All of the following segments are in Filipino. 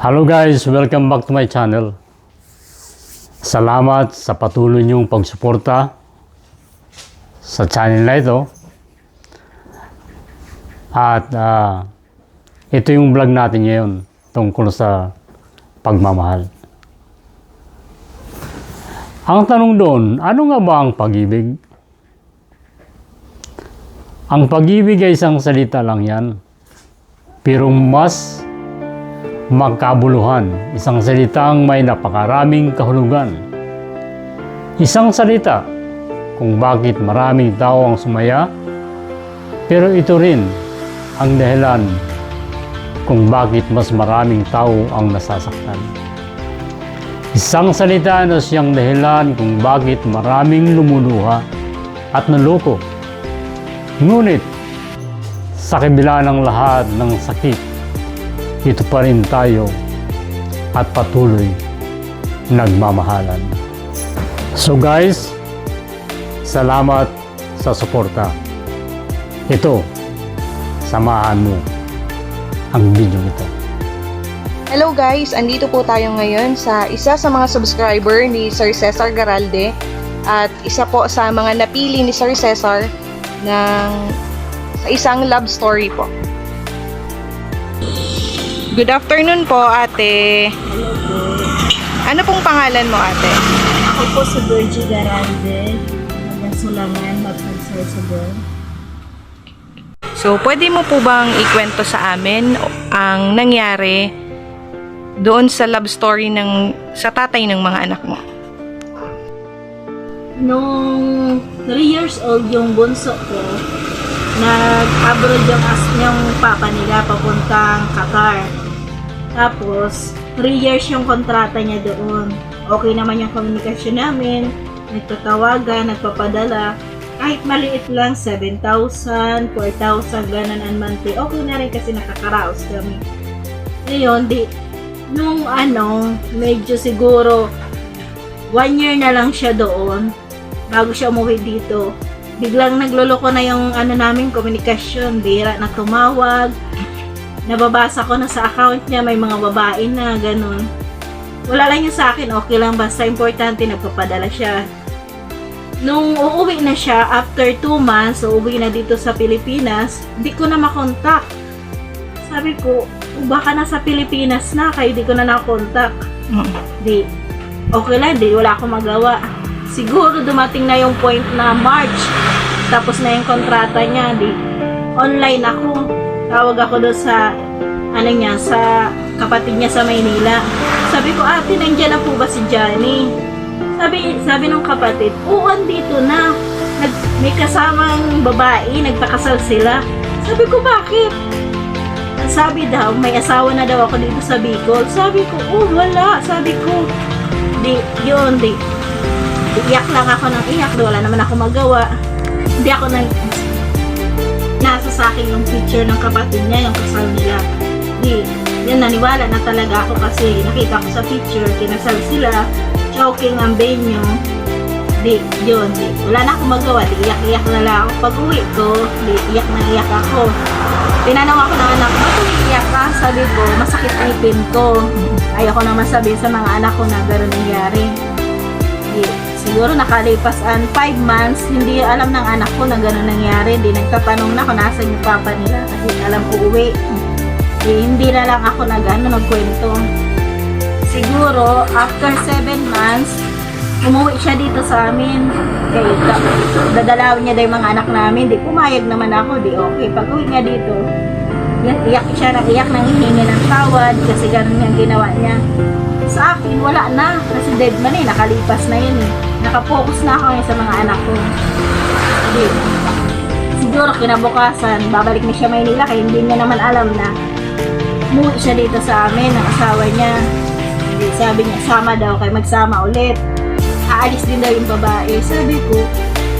Hello guys, welcome back to my channel. Salamat sa patuloy niyong pagsuporta sa channel na ito. At ah, ito yung vlog natin ngayon tungkol sa pagmamahal. Ang tanong doon, ano nga ba ang pag-ibig? Ang pag-ibig ay isang salita lang yan. Pero mas magkabuluhan. Isang salitang may napakaraming kahulugan. Isang salita kung bakit maraming tao ang sumaya, pero ito rin ang dahilan kung bakit mas maraming tao ang nasasaktan. Isang salita na siyang dahilan kung bakit maraming lumuluha at naloko. Ngunit, sa kabila ng lahat ng sakit, ito pa rin tayo at patuloy nagmamahalan. So guys, salamat sa suporta. Ito, samahan mo ang video ito. Hello guys, andito po tayo ngayon sa isa sa mga subscriber ni Sir Cesar Garalde at isa po sa mga napili ni Sir Cesar ng sa isang love story po. Good afternoon po ate. Ano pong pangalan mo ate? Ako po si Virgie Garalde, hanggang Sulangan, magpagsasagon. So, pwede mo po bang ikwento sa amin ang nangyari doon sa love story ng sa tatay ng mga anak mo? Nung 3 years old yung bunso ko, nag-abroad yung as yung papa nila papuntang Qatar. Tapos, 3 years yung kontrata niya doon. Okay naman yung komunikasyon namin, nagtatawagan, nagpapadala. Kahit maliit lang, 7,000, 4,000, ganun ang monthly. Okay na rin kasi nakakaraos kami. Ngayon, di, nung ano, medyo siguro, one year na lang siya doon, bago siya umuwi dito. Biglang nagloloko na yung ano namin, komunikasyon, bira na tumawag. Nababasa ko na sa account niya, may mga babae na, ganun. Wala lang yun sa akin, okay lang, basta importante, nagpapadala siya. Nung uuwi na siya, after 2 months, uuwi na dito sa Pilipinas, hindi ko na makontak. Sabi ko, "O, baka nasa Pilipinas na, kaya di ko na nakontak. Di, okay lang, di wala akong magawa. Siguro dumating na yung point na March, tapos na yung kontrata niya, di, online ako. Tawag ako doon sa, ano niya, sa kapatid niya sa Maynila. Sabi ko, ate, nandiyan na po ba si Johnny? Sabi, sabi nung kapatid, oo, andito na. Nag, may kasamang babae, nagpakasal sila. Sabi ko, bakit? Sabi daw, may asawa na daw ako dito sa Bicol. Sabi ko, oh, wala. Sabi ko, di, yun, di. iyak lang ako ng iyak. Wala naman ako magawa. Hindi ako nag, nasa sa akin yung picture ng kapatid niya, yung kasal nila. Di, yan naniwala na talaga ako kasi nakita ko sa picture, kinasal sila, choking ang venue. Di, yun, di. Wala na akong magawa, di iyak-iyak na lang ako. Pag uwi ko, di, iyak na iyak ako. Tinanong ako ng anak ba't umiiyak ka? Sabi ko, masakit ipin ko. Ayoko naman sabihin sa mga anak ko na gano'n nangyari. Di, siguro nakalipas ang 5 months, hindi alam ng anak ko na gano'n nangyari. Di nagtatanong na kung nasan yung papa nila kasi alam ko uwi. Di, hindi na lang ako nag, ano, nagkwento. Siguro, after 7 months, umuwi siya dito sa amin. Kaya da- dadalawin niya daw mga anak namin. Di pumayag naman ako. Di okay. Pag uwi niya dito, iyak, siya ng iyak nang hihingi ng tawad kasi ganun yung ginawa niya. Sa akin, wala na. Kasi dead man eh. Nakalipas na yun eh. Nakapokus na ako sa mga anak ko. Di, siguro kinabukasan, babalik na siya Maynila kaya hindi niya naman alam na umuwi siya dito sa amin, ng asawa niya. Di, sabi niya, sama daw kayo, magsama ulit aalis din daw yung babae. Sabi ko,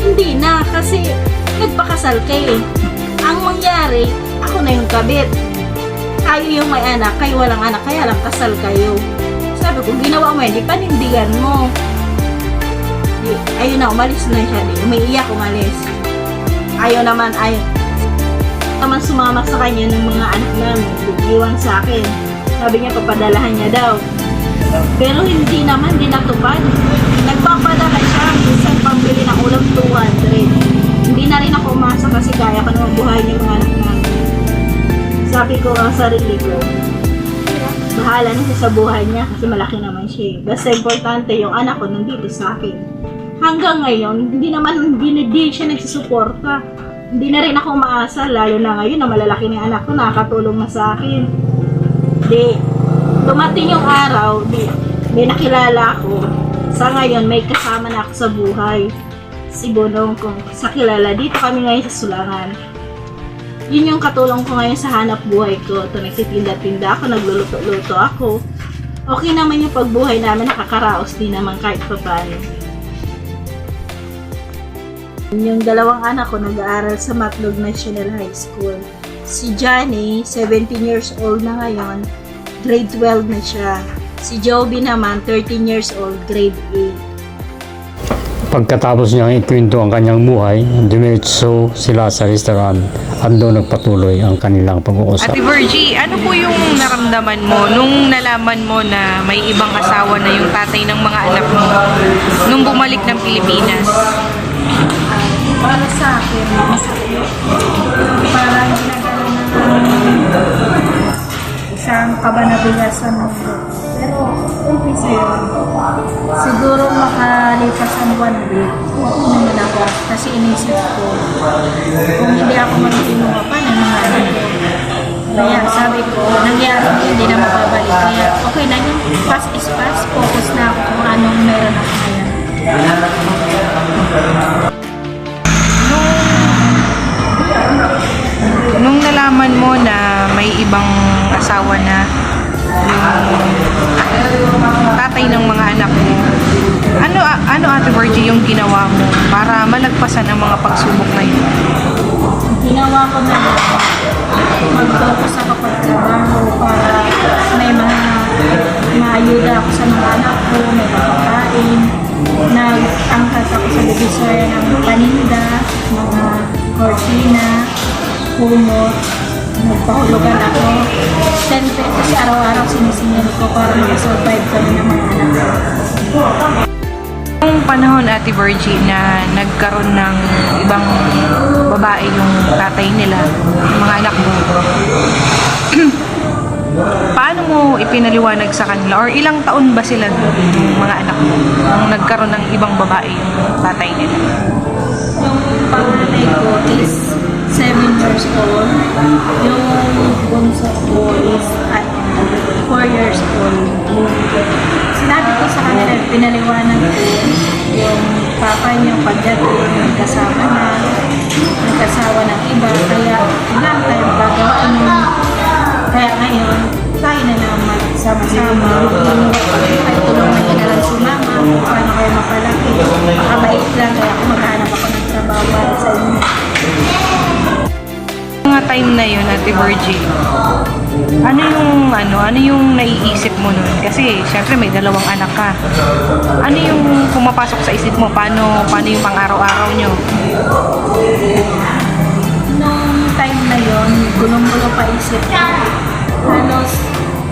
hindi na kasi nagpakasal kayo. Ang mangyari, ako na yung kabit. Kayo yung may anak, kayo walang anak, kaya lang kasal kayo. Sabi ko, ginawa mo yan, di panindigan mo. Ayun na, umalis na siya. Di, umiiyak, umalis. Ayaw naman, ayaw naman sumama sa kanya ng mga anak namin. Iwan sa akin. Sabi niya papadalahan niya daw. Pero hindi naman, di natupad. Nagpapadala siya, minsan pambili ng ulam 200. Hindi na rin ako umasa kasi kaya ko naman buhay yung mga anak namin. Sabi ko ang sarili ko, bahala na siya sa buhay niya kasi malaki naman siya. eh. Basta importante yung anak ko nandito sa akin. Hanggang ngayon, hindi naman, hindi, hindi siya nagsusuporta. Hindi na rin ako umaasa, lalo na ngayon na malalaki na anak ko, nakakatulong na sa akin. Di, dumating yung araw, di, may nakilala ako. Sa ngayon, may kasama na ako sa buhay. Si Bonong kong sa kilala. Dito kami ngayon sa Sulangan. Yun yung katulong ko ngayon sa hanap buhay ko. Ito, nagsitinda-tinda ako, nagluluto-luto ako. Okay naman yung pagbuhay namin, nakakaraos din naman kahit pa paano. Yung dalawang anak ko nag-aaral sa Matlog National High School. Si Johnny, 17 years old na ngayon, grade 12 na siya. Si Joby naman, 13 years old, grade 8. Pagkatapos niyang ikwento ang kanyang buhay, dumiretso sila sa restaurant at doon nagpatuloy ang kanilang pag-uusap. Ate Virgie, ano po yung naramdaman mo nung nalaman mo na may ibang asawa na yung tatay ng mga anak mo nung bumalik ng Pilipinas? Para sa akin, masakit. Parang ginagawa na isang kabanabigas sa mundo. Pero, umpisa yun. Siguro makalipas ang one week, naman ako. Kasi inisip ko, kung hindi ako magsinuha pa, nangyari ko. Kaya sabi ko, nangyari para malagpasan ang mga pagsubok na yun? ginawa ko na mag-focus ako pagtrabaho para may mga maayuda ako sa mga anak ko, may papakain. Nag-angkat ako sa divisoria ng paninda, mga cortina, kumot, nagpahulugan ako. 10 pesos araw-araw sinisingil ko para makasurvive kami ng mga anak ko. Panahon Ate Virgie na nagkaroon ng ibang babae yung tatay nila, yung mga anak mo, paano mo ipinaliwanag sa kanila? Or ilang taon ba sila yung mga anak mo nung nagkaroon ng ibang babae yung tatay nila? Yung panganay ko is 7 years old. Yung bunso ko is at 4 years old. Sinabi ko sa kanila, pinaliwanag ko papa niyo pagdating, nagkasama na, nagkasawa ng iba, kaya wala tayong gagawin nun. Kaya ngayon, tayo na naman sama-sama. Ay tulungan niyo na lang si mama kung paano kayo mapalaki. Makabait lang, kaya ako maghanap ako ng trabaho para sa inyo. Mga time na yun, Ate Virgie, ano yung ano, ano yung naiisip mo nun? Kasi syempre may dalawang anak ka. Ano yung pumapasok sa isip mo? Paano paano yung pang-araw-araw nyo? Nung time na yon, gulong-gulo pa isip ko. Halos,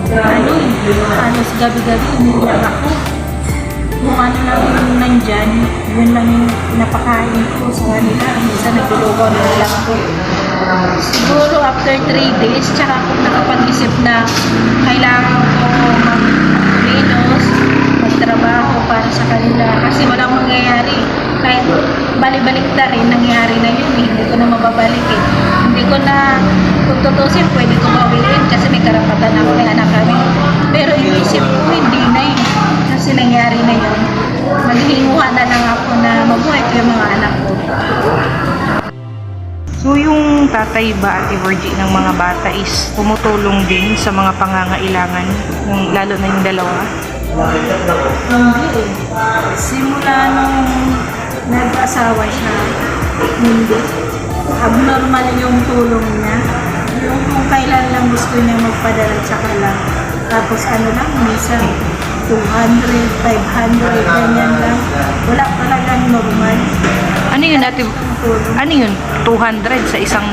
ano, halos gabi-gabi umiiyak ako. Kung ano lang yung nandyan, yun lang yung napakain ko sa kanila. Minsan nagluluko na lang ako. Siguro after 3 days, tsaka ako nakapag-isip na kailangan ko mag-minus, magtrabaho para sa kanila. Kasi walang mangyayari. Kahit balik-balik na rin, nangyari na yun. eh. Hindi ko na mababalik eh. Hindi ko na, kung tutusin, pwede ko bawiin kasi may karapatan ako, may anak kami. Pero inisip ko, hindi na eh. Kasi nangyari na yun. Maghihinguha na lang ako na mabuhay ko yung mga anak ko. So yung tatay ba, Ate Virgie, ng mga bata is tumutulong din sa mga pangangailangan, yung, lalo na yung dalawa? Eh. Simula nung nag-asawa siya, hindi. Abnormal yung tulong niya. Yung kung kailan lang gusto niya magpadala tsaka lang. Tapos ano lang, minsan 200, 500, ganyan lang. Wala talagang normal. Yun, Ate? Ano yun? 200 sa isang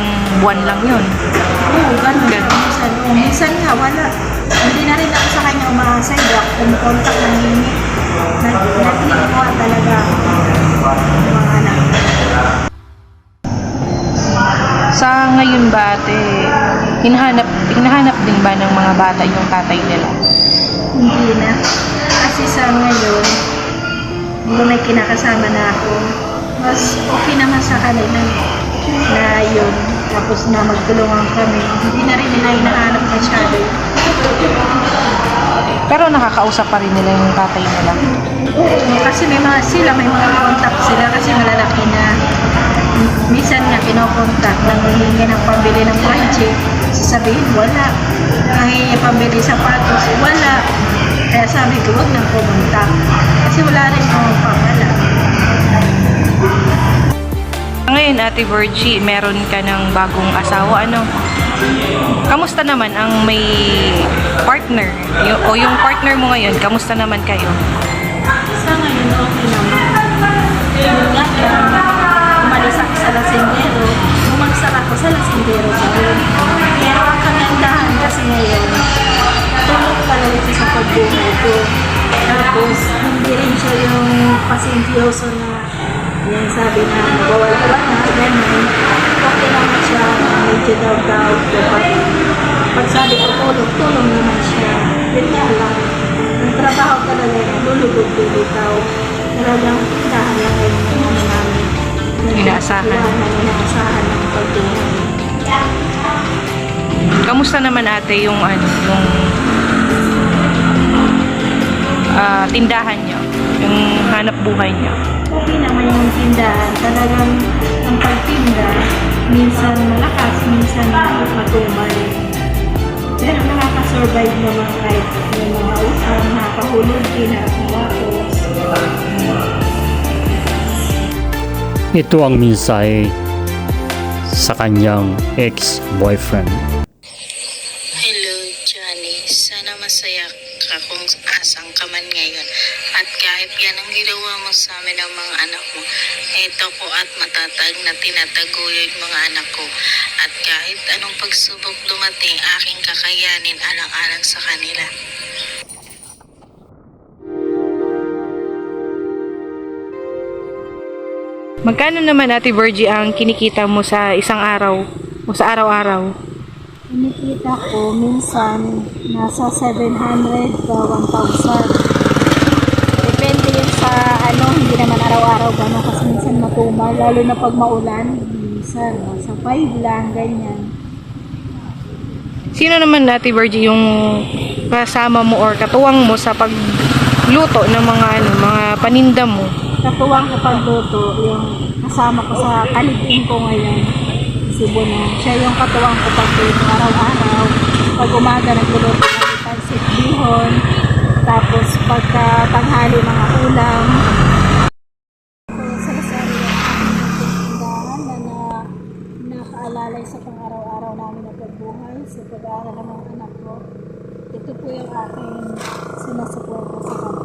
buwan lang yun. Oo, ganun. Ganun. Minsan, minsan nga, wala. Hindi na rin ako sa kanya umaasa, hindi ako kumukontak ng hingi. Nag-click ko talaga mga anak. Sa ngayon ba ate, hinahanap, hinahanap din ba ng mga bata yung tatay nila? Hindi na. Kasi sa ngayon, hindi may kinakasama na ako. Mas okay naman sa kanila na yun. Tapos na magtulungan kami. Hindi na rin nila hinahanap masyado. Pero nakakausap pa rin nila yung tatay nila. Kasi may mga sila, may mga contact sila kasi malalaki na. Minsan nga kinokontak, nanghihingi ng pambili ng project. Sasabihin, wala. Nanghihingi pambili sapatos, wala. Kaya sabi ko, huwag nang pumunta. Kasi wala rin akong pamala. Ngayon, Ate Virgie, meron ka ng bagong asawa, ano? Kamusta naman ang may partner? Y- o yung partner mo ngayon, kamusta naman kayo? Sa ngayon, okay naman. Kaya umalis ako sa Lasindero. Bumagsak ako sa Lasindero. Pero ang kagandahan kasi ngayon, tulog talaga siya sa pagbuhay ko. Tapos, hindi rin siya yung pasensyoso na yung sabi na lulubog-lulitaw. Talagang ngayon ng ano namin. Inaasahan. Inaasahan ng pagbuhay. Kamusta naman ate yung ano, yung ah, tindahan nyo? Yung hanap buhay nyo? Okay naman yung tindahan. Talagang ang pagtinda, minsan malakas, minsan matumal. Pero nakaka-survive naman kahit yung mga utang, nakakahulog din, nakakawapos. Ito ang mensahe sa kanyang ex-boyfriend. Hello, Johnny. Sana masaya ka kung asang ka man ngayon. At kahit yan ang ginawa mo sa amin ng mga anak mo, ito ko at matatag na tinataguyod mga anak ko. At kahit anong pagsubok dumating, aking kakayanin alang-alang sa kanila. Magkano naman ate Virgie ang kinikita mo sa isang araw o sa araw-araw? Kinikita ko minsan nasa 700 ka 1,000. Depende yun sa ano, hindi naman araw-araw gano'n kasi minsan matumal, lalo na pag maulan, minsan nasa 5 lang, ganyan. Sino naman ate Virgie yung kasama mo or katuwang mo sa pagluto ng mga ano, mga paninda mo? Katuwang ko pagluto, yung kasama ko sa kanipin ko ngayon, si Bono. Siya yung katuwang ko pagluto araw-araw. Pag umaga nagluluto ng pansit bihon, tapos pagka tanghali mga ulam. sa pag-aaral ng mga anak ko. Ito po yung aking sinasuporta sa kanila.